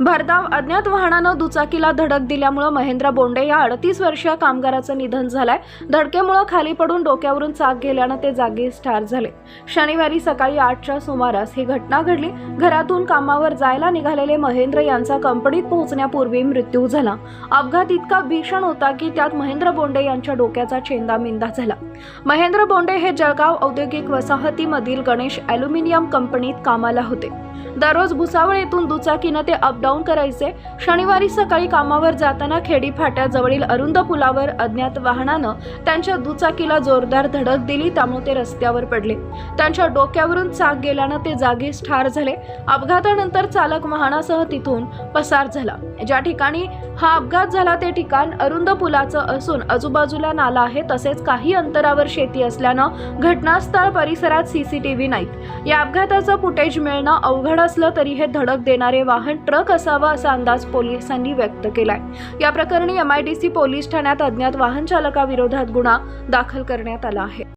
भरधाव अज्ञात वाहनानं दुचाकीला धडक दिल्यामुळं महेंद्र बोंडे या अडतीस वर्षीय कामगाराचं निधन झालंय. धडकेमुळं खाली पडून डोक्यावरून चाक गेल्यानं ते जागीच ठार झाले. शनिवारी सकाळी आठच्या सुमारास ही घटना घडली. घरातून कामावर जायला निघालेले महेंद्र यांचा कंपनीत पोहोचण्यापूर्वी मृत्यू झाला. अपघात इतका भीषण होता की त्यात महेंद्र बोंडे यांच्या डोक्याचा चेंदामेंदा झाला. महेंद्र बोंडे हे जळगाव औद्योगिक वसाहतीमधील गणेश ॲल्युमिनियम कंपनीत कामाला होते. दररोज भुसावळ येथून दुचाकीनं ते डाऊन करायचे. शनिवारी सकाळी कामावर जाताना खेडी फाट्याजवळील अरुंद पुलावर अज्ञात वाहनानं त्यांच्या दुचाकीला जोरदार धडक दिली त्यामुळे ते रस्त्यावर पडले. त्यांच्या डोक्यावरून चाक गेल्यानं ते जागीच ठार झाले. अपघातानंतर चालक वाहनासह तिथून पसार झाला. ज्या ठिकाणी हा अपघात झाला ते ठिकाण अरुंद पुलाचं असून आजूबाजूला नाला आहे तसेच काही अंतरावर शेती असल्यानं घटनास्थळ परिसरात सीसीटीव्ही नाहीत. या अपघाताचं फुटेज मिळणं अवघड असलं तरी हे धडक देणारे वाहन ट्रक असावं असा अंदाज पोलिसांनी व्यक्त केलाय. या प्रकरणी एमआयडीसी पोलीस ठाण्यात अज्ञात वाहन चालकाविरोधात गुन्हा दाखल करण्यात आला आहे.